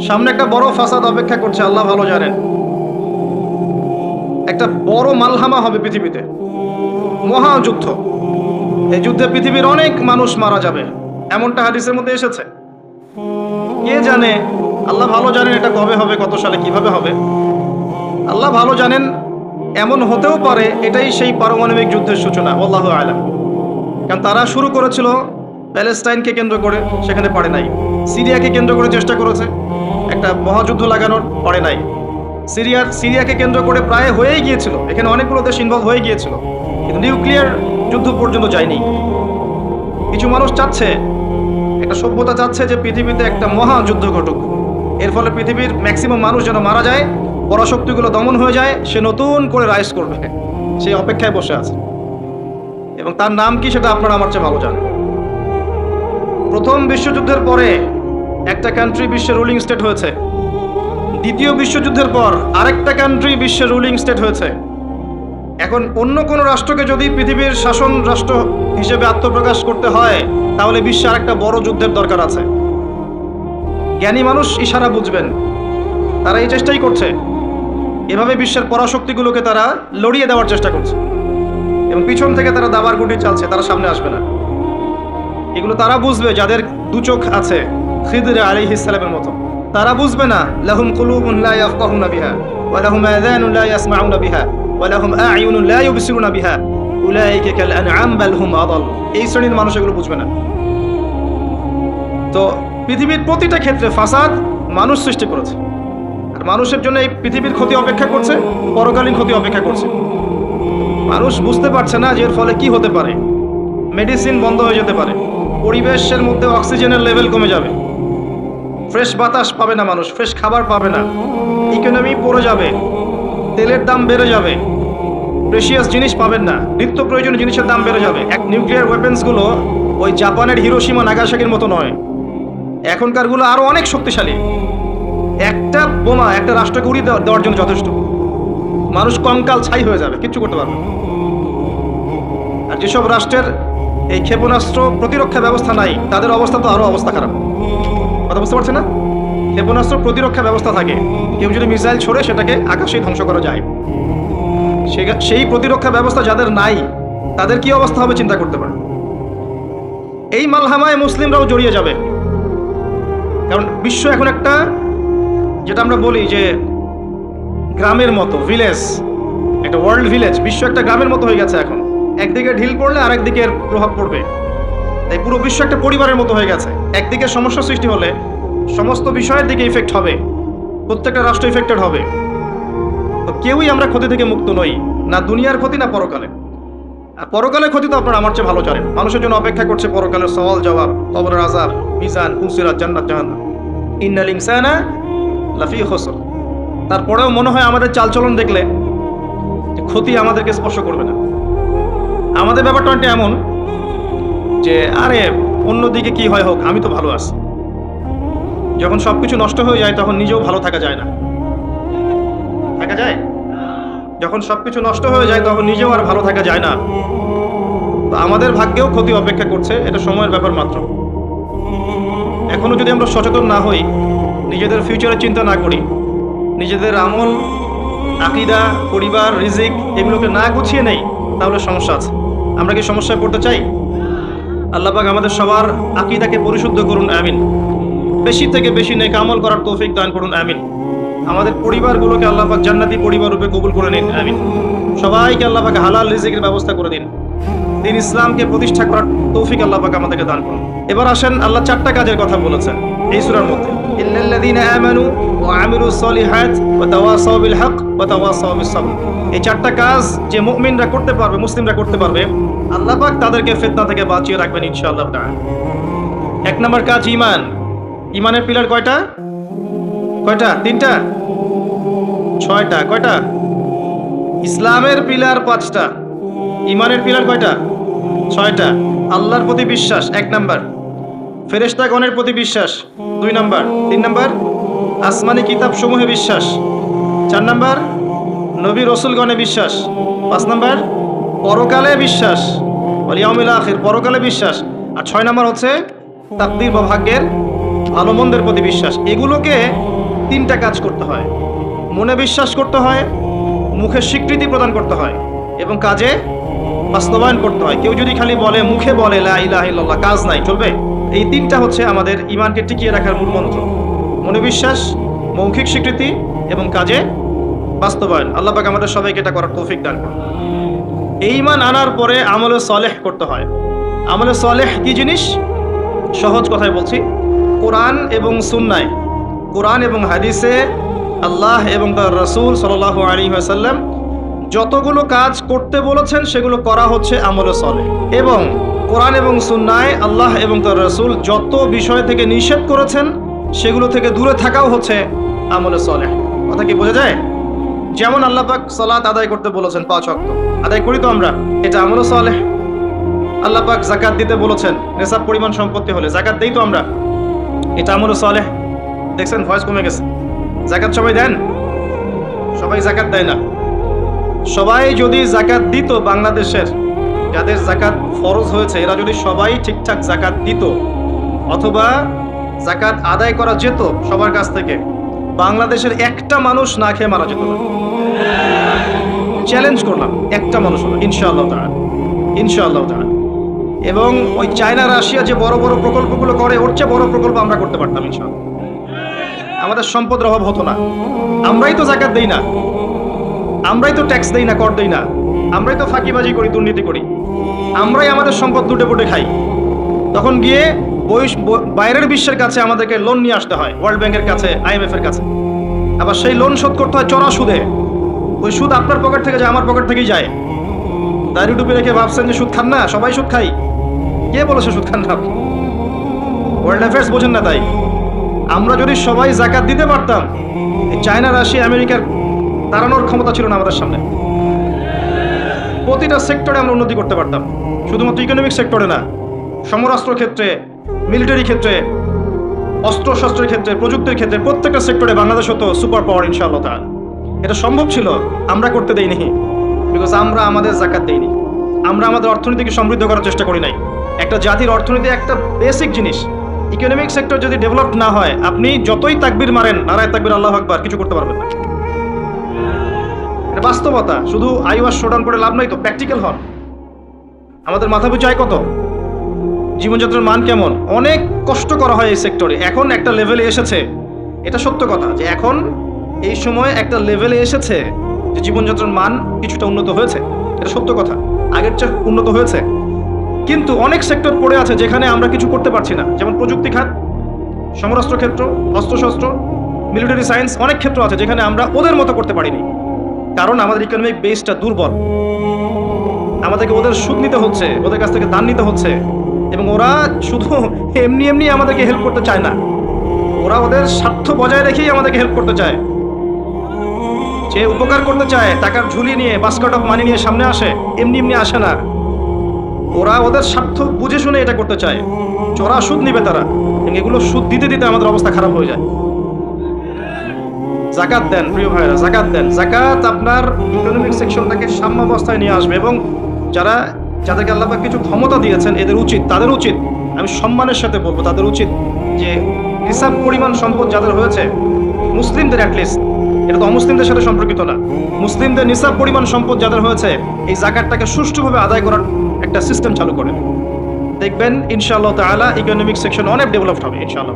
সামনে একটা বড় ফাসাদ অপেক্ষা করছে, আল্লাহ ভালো জানেন। একটা বড় মালহামা হবে পৃথিবীতে। মহাযুদ্ধ এই যুদ্ধে পৃথিবীর অনেক মানুষ মারা যাবে, এমনটা হাদিসের মধ্যে এসেছে। কে জানে, আল্লাহ ভালো জানেন এটা কবে হবে, কত সালে কীভাবে হবে। আল্লাহ ভালো জানেন, এমন হতেও পারে, এটাই সেই পারমাণবিক যুদ্ধের সূচনা, আল্লাহ আলাম। কারণ তারা শুরু করেছিল প্যালেস্টাইনকে কেন্দ্র করে, সেখানে পারে নাই। সিরিয়াকে কেন্দ্র করে চেষ্টা করেছে। একটা মহাযুদ্ধ লাগানোর পারে নাই। সিরিয়ার সিরিয়াকে কেন্দ্র করে প্রায় হয়েই গিয়েছিল। এখানে অনেকগুলো দেশ ইনভলভ হয়ে গিয়েছিল। কিন্তু নিউক্লিয়ার যুদ্ধ পর্যন্ত যায়নি। কিছু মানুষ চাচ্ছে, একটা সভ্যতা চাচ্ছে যে পৃথিবীতে একটা মহাযুদ্ধ ঘটুক। এর ফলে পৃথিবীর ম্যাক্সিমাম মানুষ যেন মারা যায়, পরাশক্তিগুলো দমন হয়ে যায়, সে নতুন করে রাইজ করবে। সেই অপেক্ষায় বসে আছে। এবং তার নাম কি সেটা আপনারা আমার চেয়ে ভালো জানেন। প্রথম বিশ্বযুদ্ধের পরে একটা কান্ট্রি বিশ্বের রুলিং স্টেট হয়েছে। দ্বিতীয় বিশ্বযুদ্ধের পর আরেকটা কান্ট্রি বিশ্বের রুলিং স্টেট হয়েছে। এখন অন্য কোনো রাষ্ট্রকে যদি পৃথিবীর শাসন রাষ্ট্র হিসেবে আত্মপ্রকাশ করতে হয়, তাহলে বিশ্বে আরেকটা বড় যুদ্ধের দরকার আছে। জ্ঞানী মানুষ ইশারা বুঝবেন। তারা এই চেষ্টাই করছে। এভাবে বিশ্বের পরাশক্তিগুলোকে তারা লড়িয়ে দেওয়ার চেষ্টা করছে। এবং পিছন থেকে তারা দাবার গুটি চালছে, তারা সামনে আসবে না। এগুলো তারা বুঝবে, যাদের দু চোখ আছে। খিদরে আলী ইসলামের মতো। তারা বুঝবে না, লাহুম কুলুবুন লা ইয়াফকাহুনা বিহা, ওয়া লাহুম আযানুন লা ইয়াসমাউনা বিহা, ওয়া লাহুম আ'য়ুনুন লা ইউবসিরুনা বিহা। উলাইকা কাল আনআম বাল হুম আদাল। এই শ্রেণির মানুষ এগুলো বুঝবে না। তো পৃথিবীর প্রতিটা ক্ষেত্রে ফাসাদ মানুষ সৃষ্টি করেছে। আর মানুষের জন্য এই পৃথিবীর ক্ষতি অপেক্ষা করছে, পরকালীন ক্ষতি অপেক্ষা করছে। মানুষ বুঝতে পারছে না যে এর ফলে কি হতে পারে। মেডিসিন বন্ধ হয়ে যেতে পারে। পরিবেশের মধ্যে অক্সিজেনের লেভেল কমে যাবে। ফ্রেশ বাতাস পাবে না মানুষ ফ্রেশ খাবার পাবে না। ইকোনমি পড়ে যাবে, তেলের দাম বেড়ে যাবে প্রেশিয়াস জিনিস পাবেন না, নিত্য প্রয়োজনীয় জিনিসের দাম বেড়ে যাবে। এক নিউক্লিয়ার ওয়েপেন্সগুলো ওই জাপানের হিরোসীমা নাগাসাকির মতো নয়। এখনকারগুলো আরও অনেক শক্তিশালী। একটা বোমা একটা রাষ্ট্রকে উড়িয়ে দেওয়া- দেওয়ার জন্য যথেষ্ট। মানুষ কঙ্কাল ছাই হয়ে যাবে, কিচ্ছু করতে পারবে। আর যেসব রাষ্ট্রের এই ক্ষেপণাস্ত্র প্রতিরক্ষা ব্যবস্থা নাই, তাদের অবস্থা তো আরও অবস্থা খারাপ। কথা বুঝতে পারছে না? ক্ষেপণাস্ত্র প্রতিরক্ষা ব্যবস্থা থাকে। কেউ যদি মিসাইল ছড়ে, সেটাকে আকাশে ধ্বংস করা যায়। সেই প্রতিরক্ষা ব্যবস্থা যাদের নাই, তাদের কি অবস্থা হবে চিন্তা করতে পারে এই মালহামায় মুসলিমরাও জড়িয়ে যাবে। কারণ বিশ্ব এখন একটা, যেটা আমরা বলি যে, গ্রামের মতো, ভিলেজ, একটা ওয়ার্ল্ড ভিলেজ বিশ্ব একটা গ্রামের মতো হয়ে গেছে এখন। একদিকে ঢিল পড়লে আরেকদিকে প্রভাব পড়বে। তাই পুরো বিশ্ব একটা পরিবারের মতো হয়ে গেছে। একদিকে সমস্যা সৃষ্টি হলে সমস্ত বিষয়ের দিকে ইফেক্ট হবে, প্রত্যেকটা রাষ্ট্র ইফেক্টেড হবে। তো কেউই আমরা ক্ষতি থেকে মুক্ত নই, না দুনিয়ার ক্ষতি, না পরকালে আর পরকালের ক্ষতি তো আপনারা আমার চেয়ে ভালো জানেন। মানুষের জন্য অপেক্ষা করছে পরকালের সওয়াল, জবাব, কবরের আজাব মিজান হুসিরাত জান্নাত, জাহান্নাম। ইন্নাল ইনসানা লাফি খসর। তারপরেও মনে হয় আমাদের চালচলন দেখলে ক্ষতি আমাদেরকে স্পর্শ করবে না। আমাদের ব্যাপারটা এমন যে, আরে, অন্যদিকে কি হয় হোক, আমি তো ভালো আছি। যখন সবকিছু নষ্ট হয়ে যায়, তখন নিজেও ভালো থাকা যায় না। থাকা যায়? যখন সবকিছু নষ্ট হয়ে যায়, তখন নিজেও আর ভালো থাকা যায় না। তো আমাদের ভাগ্যেও ক্ষতি অপেক্ষা করছে, এটা সময়ের ব্যাপার মাত্র। এখনও যদি আমরা সচেতন না হই, নিজেদের ফিউচারের চিন্তা না করি, নিজেদের আমল, আকিদা, পরিবার, রিজিক, এগুলোকে না গুছিয়ে নেই, তাহলে সমস্যা আছে। আমরা কি সমস্যায় পড়তে চাই? আল্লাহবাক আমাদের সবার আকিদাকে পরিশুদ্ধ করুন, আমিন। বেশি থেকে বেশি নেক আমল করার তৌফিক দান করুন, আমিন। আমাদের পরিবারগুলোকে আল্লাহবাক জান্নাতি পরিবার রূপে কবুল করে নিন, আমিন। সবাইকে আল্লাহবাক হালাল রিজিকের ব্যবস্থা করে দিন। দিন ইসলামকে প্রতিষ্ঠা করার তৌফিক আল্লাহবাক আমাদেরকে দান করুন। এবার আসেন আল্লাহ চারটা কাজের কথা বলেছেন এই সূরার মধ্যে। ইল্লাল্লাযীনা আমানু ওয়া আমিলুস সলিহাত ওয়া তাওয়াসাউ বিল হক ওয়া তাওয়াসাউ বিস সাবর। এই চারটা কাজ যে মুমিনরা করতে পারবে, মুসলিমরা করতে পারবে, আল্লাহ পাক তাদেরকে ফিতনা থেকে বাঁচিয়ে রাখবেন ইনশাআল্লাহ এক নম্বর কাজ ঈমান। ঈমানের পিলার কয়টা? কয়টা? তিনটা? ছয়টা। কয়টা? ইসলামের পিলার পাঁচটা। ঈমানের পিলার কয়টা? ছয়টা। আল্লাহর প্রতি বিশ্বাস, এক নাম্বার। ফেরেশতাগণের প্রতি বিশ্বাস, দুই নাম্বার। তিন নাম্বার। আসমানি কিতাব সমূহে বিশ্বাস, চার নাম্বার। নবী রসুলগণে বিশ্বাস। পাঁচ নম্বর, পরকালে বিশ্বাস। আখির, পরকালে বিশ্বাস। আর ছয় নম্বর হচ্ছে তাকদির বা ভাগ্যের ভালো মন্দের প্রতি বিশ্বাস। এগুলোকে তিনটা কাজ করতে হয়। মনে বিশ্বাস করতে হয়, মুখে স্বীকৃতি প্রদান করতে হয় এবং কাজে বাস্তবায়ন করতে হয়। কেউ যদি খালি বলে, মুখে বলে, লা ইলাহা ইল্লাল্লাহ কাজ নাই, চলবে? এই তিনটা হচ্ছে আমাদের ইমানকে টিকিয়ে রাখার মূল মন্ত্র। মনে বিশ্বাস, মৌখিক স্বীকৃতি এবং কাজে বাস্তবায়ন। আল্লাহ পাক আমাদের সবাইকে এটা করার তৌফিক দান করুন। এই ইমান আনার পরে আমলে সলেহ করতে হয়। আমলে সলেহ কি জিনিস? সহজ কথায় বলছি। কোরআন এবং সুন্নায় কোরআন এবং হাদিসে আল্লাহ এবং তার রসুল সাল্লাহ আলী আসাল্লাম যতগুলো কাজ করতে বলেছেন, সেগুলো করা হচ্ছে আমলে সলে এবং কোরআন এবং সুন্নায় আল্লাহ এবং তার রসুল যত বিষয় থেকে নিষেধ করেছেন, সেগুলো থেকে দূরে থাকাও হচ্ছে আমলে সলে কথা কি বোঝা যায়? যেমন আল্লাহ পাক সালাত আদায় করতে বলেছেন পাঁচ অক্ত আদায় করি তো আমরা। এটা আমলে সলে আল্লাহ পাক জাকাত দিতে বলেছেন। নেশাব, পরিমাণ, সম্পত্তি হলে। জাকাত দেই তো আমরা। এটা আমলে সলে দেখছেন ভয়েস কমে গেছে। জাকাত সবাই দেন? সবাই জাকাত দেয় না। সবাই যদি জাকাত দিত বাংলাদেশের, যাদের জাকাত ফরজ হয়েছে, এরা যদি সবাই ঠিকঠাক জাকাত দিত, অথবা জাকাত আদায় করা যেত সবার কাছ থেকে বাংলাদেশের একটা মানুষ না খেয়ে মারা যেত। না চ্যালেঞ্জ করলাম, একটা মানুষ হলো, ইনশাআল্লাহ তাআলা ইনশাআল্লাহ তাআলা। এবং ওই চায়না, রাশিয়া যে বড় বড় প্রকল্পগুলো করে, ওর চেয়ে বড় প্রকল্প আমরা করতে পারতাম, ইনশাআল্লাহ। আমাদের সম্পদের অভাব হতো না। আমরাই তো জাকাত দেই না। আমরাই তো ট্যাক্স দেই না, কর দেই না। আমরাই তো ফাঁকিবাজি করি, দুর্নীতি করি। আমরাই আমাদের সম্পদ দুটে পুটে খাই। তখন গিয়ে বাইরের বিশ্বের কাছে আমাদেরকে লোন নিয়ে আসতে হয় ওয়ার্ল্ড ব্যাংকের কাছে আইএমএফ এর কাছে। আবার সেই লোন শোধ করতে হয় চড়া সুদে। ওই সুদ আপনার পকেট থেকে যায়, আমার পকেট থেকেই যায়। দাড়ি টুপি রেখে ভাবছেন যে সুদ খান না, সবাই সুদ খাই। কে বলেছে সুদ খান না ওয়ার্ল্ড অ্যাফেয়ার্স বোঝেন না তাই। আমরা যদি সবাই জাকাত দিতে পারতাম চায়না, রাশিয়া, আমেরিকার তাড়ানোর ক্ষমতা ছিল না আমাদের সামনে। প্রতিটা সেক্টরে আমরা উন্নতি করতে পারতাম। শুধুমাত্র ইকোনমিক সেক্টরে না সমরাস্ত্র ক্ষেত্রে মিলিটারি ক্ষেত্রে অস্ত্র শস্ত্রের ক্ষেত্রে, প্রযুক্তির ক্ষেত্রে প্রত্যেকটা সেক্টরে বাংলাদেশ হতো সুপার পাওয়ার ইনশাআল্লাহ এটা সম্ভব ছিল, আমরা করতে দেইনি। বিকজ আমরা আমাদের জাকাত দেইনি। আমরা আমাদের অর্থনীতিকে সমৃদ্ধ করার চেষ্টা করি নাই। একটা জাতির অর্থনীতি একটা বেসিক জিনিস। ইকোনমিক সেক্টর যদি ডেভেলপ না হয়, আপনি যতই তাকবির মারেন, নারায় তাকবির, আল্লাহ আকবার, কিছু করতে পারবেন না। বাস্তবতা। শুধু আই ওয়াশ শোডাউন করে লাভ নাই তো প্র্যাকটিক্যাল হন। আমাদের মাথা পিছু আয় কত? জীবনযাত্রার মান কেমন? অনেক কষ্ট করা হয় এই সেক্টরে এখন একটা লেভেলে এসেছে। এটা সত্য কথা যে এখন এই সময় একটা লেভেলে এসেছে যে জীবনযাত্রার মান কিছুটা উন্নত হয়েছে। এটা সত্য কথা। আগের চেয়ে উন্নত হয়েছে। কিন্তু অনেক সেক্টর পড়ে আছে যেখানে আমরা কিছু করতে পারছি না। যেমন প্রযুক্তি খাত, সমরাস্ত্র ক্ষেত্র, অস্ত্রশস্ত্র মিলিটারি সায়েন্স অনেক ক্ষেত্র আছে যেখানে আমরা ওদের মতো করতে পারিনি। কারণ আমাদের ইকোনমিক বেসটা দুর্বল। আমাদেরকে ওদের সুদ নিতে হচ্ছে, ওদের কাছ থেকে দান নিতে হচ্ছে। এবং ওরা শুধু এমনি এমনি আমাদেরকে হেল্প করতে চায় না। ওরা ওদের স্বার্থ বজায় রেখেই আমাদেরকে হেল্প করতে চায়। যে উপকার করতে চায়, টাকার ঝুলি নিয়ে বাস্কেট অফ মানি নিয়ে সামনে আসে, এমনি এমনি আসে না। ওরা ওদের স্বার্থ বুঝে শুনে এটা করতে চায়। চোরা সুদ নিবে তারা। এগুলো সুদ দিতে দিতে আমাদের অবস্থা খারাপ হয়ে যায়। জাকাত দেন, প্রিয় ভাইরা জাকাত দেন। জাকাত আপনার ইকোনমিক সেকশনটাকে সাম্যাবস্থায় নিয়ে আসবে এবং যারা যাদেরকে আল্লাহ পাক কিছু ক্ষমতা দিয়েছেন, এদের উচিত, তাদের উচিত, আমি সম্মানের সাথে বলব, তাদের উচিত যে হিসাব পরিমাণ সম্পদ যাদের হয়েছে, মুসলিমদের অ্যাটলিস্ট এটা তো অমুসলিমদের সাথে সম্পর্কিত না, মুসলিমদের নিসাব পরিমাণ সম্পদ যাদের হয়েছে, এই জাকাতটাকে সুষ্ঠুভাবে আদায় করার একটা সিস্টেম চালু করেন দেখবেন, ইনশাআল্লাহ তাআলা ইকোনমিক সেকশন অনেক ডেভেলপড হবে, ইনশাআল্লাহ